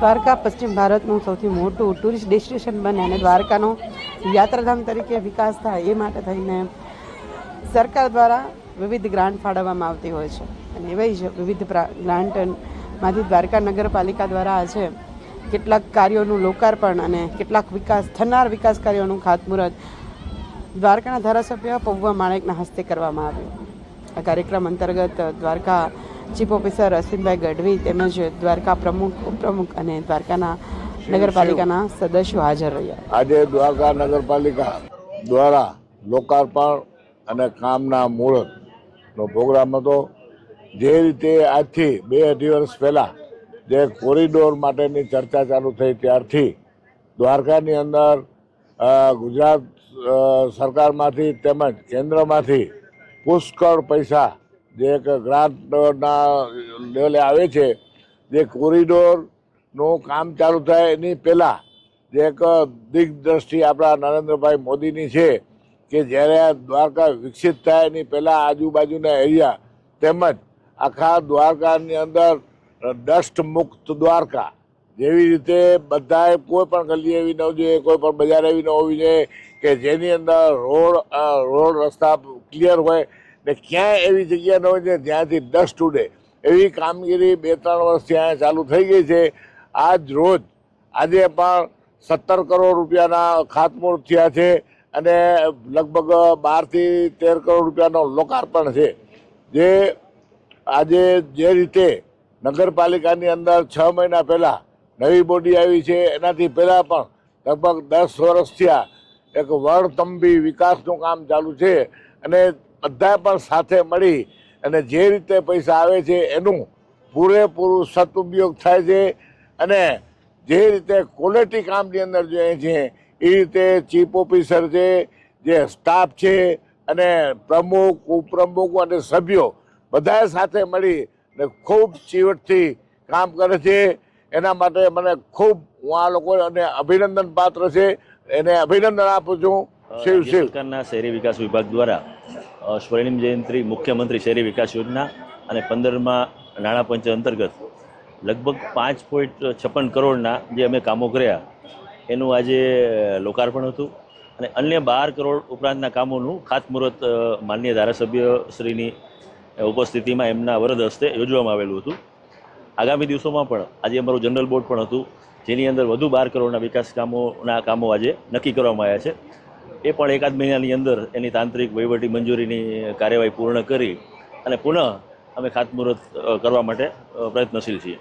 દ્વારકા પશ્ચિમ ભારતનું સૌથી મોટું ટુરિસ્ટ ડેસ્ટિનેશન બને અને દ્વારકાનો યાત્રાધામ તરીકે વિકાસ થાય એ માટે થઈને સરકાર દ્વારા વિવિધ ગ્રાન્ટ ફાળવવામાં આવતી હોય છે. અને એવાય જ વિવિધ ગ્રાન્ટમાંથી દ્વારકા નગરપાલિકા દ્વારા આજે કેટલાક કાર્યોનું લોકાર્પણ અને કેટલાક વિકાસ થનાર વિકાસ કાર્યોનું ખાતમુહૂર્ત દ્વારકાના ધારાસભ્ય પૌવા માણેકના હસ્તે કરવામાં આવ્યું. આ કાર્યક્રમ અંતર્ગત દ્વારકા ચીફ ઓફિસર અશ્વિનભાઈ ગઢવી તેમજ દ્વારકા પ્રમુખ, ઉપપ્રમુખ અને દ્વારકાના નગરપાલિકાના સદસ્યો હાજર રહ્યા. આજે દ્વારકા નગરપાલિકા દ્વારા લોકાર્પણ અને કામના મુહૂર્તનો પ્રોગ્રામ હતો. જે રીતે આજથી બે અઢી વર્ષ પહેલાં જે કોરિડોર માટેની ચર્ચા ચાલુ થઈ ત્યારથી દ્વારકાની અંદર ગુજરાત સરકારમાંથી તેમજ કેન્દ્રમાંથી પુષ્કળ પૈસા જે એક ગ્રાન્ટના લેવલે આવે છે, જે કોરિડોરનું કામ ચાલુ થાય એની પહેલાં જે એક દિગ્દ્રષ્ટિ આપણા નરેન્દ્રભાઈ મોદીની છે કે જ્યારે આ દ્વારકા વિકસિત થાય એની પહેલાં આજુબાજુના એરિયા તેમજ આખા દ્વારકાની અંદર ડસ્ટ મુક્ત દ્વારકા જેવી રીતે બધાએ કોઈ પણ ગલી એવી ન જોઈએ, કોઈ પણ બજાર એવી ન હોવી જોઈએ કે જેની અંદર રોડ રોડ રસ્તા ક્લિયર હોય ને ક્યાંય એવી જગ્યા ન હોય છે જ્યાંથી ડસ્ટ ઉડે. એવી કામગીરી બે ત્રણ વર્ષ ત્યાં ચાલુ થઈ ગઈ છે. આજ રોજ આજે પણ સત્તર કરોડ રૂપિયાના ખાતમુહૂર્ત થયા છે અને લગભગ બારથી તેર કરોડ રૂપિયાનો લોકાર્પણ છે. જે આજે જે રીતે નગરપાલિકાની અંદર છ મહિના પહેલાં નવી બોડી આવી છે, એનાથી પહેલાં પણ લગભગ દસ વર્ષ થયા એક વર્ણતંબી વિકાસનું કામ ચાલુ છે અને બધા પણ સાથે મળી અને જે રીતે પૈસા આવે છે એનું પૂરેપૂરું સદઉપયોગ થાય છે અને જે રીતે ક્વોલિટી કામની અંદર જોઈએ છે એ રીતે ચીફ ઓફિસર છે જે સ્ટાફ છે અને પ્રમુખ ઉપપ્રમુખ અને સભ્યો બધા સાથે મળી ને ખૂબ ચીવટથી કામ કરે છે. એના માટે મને ખૂબ હું આ લોકોને અભિનંદન પાત્ર છે. એને અભિનંદન આપું છું. શિવ શિવ. શહેરી વિકાસ વિભાગ દ્વારા સ્વર્ણિમ જયંતિ મુખ્યમંત્રી શહેરી વિકાસ યોજના અને પંદરમાં નાણાં પંચ અંતર્ગત લગભગ પાંચ પોઈન્ટ છપ્પન કરોડના જે અમે કામો કર્યા, એનું આજે લોકાર્પણ હતું. અને અન્ય બાર કરોડ ઉપરાંતના કામોનું ખાતમુહૂર્ત માન્ય માનનીય ધારાસભ્ય શ્રીની ઉપસ્થિતિમાં એમના વરદ હસ્તે યોજવામાં આવેલું હતું. આગામી દિવસોમાં પણ આજે અમારું જનરલ બોર્ડ પણ હતું, જેની અંદર વધુ બાર કરોડના વિકાસ કામોના કામો આજે નક્કી કરવામાં આવ્યા છે. એ પણ એકાદ મહિનાની અંદર એની તાંત્રિક વહીવટી મંજૂરીની કાર્યવાહી પૂર્ણ કરી અને પુનઃ અમે ખાતમુહૂર્ત કરવા માટે પ્રયત્નશીલ છીએ.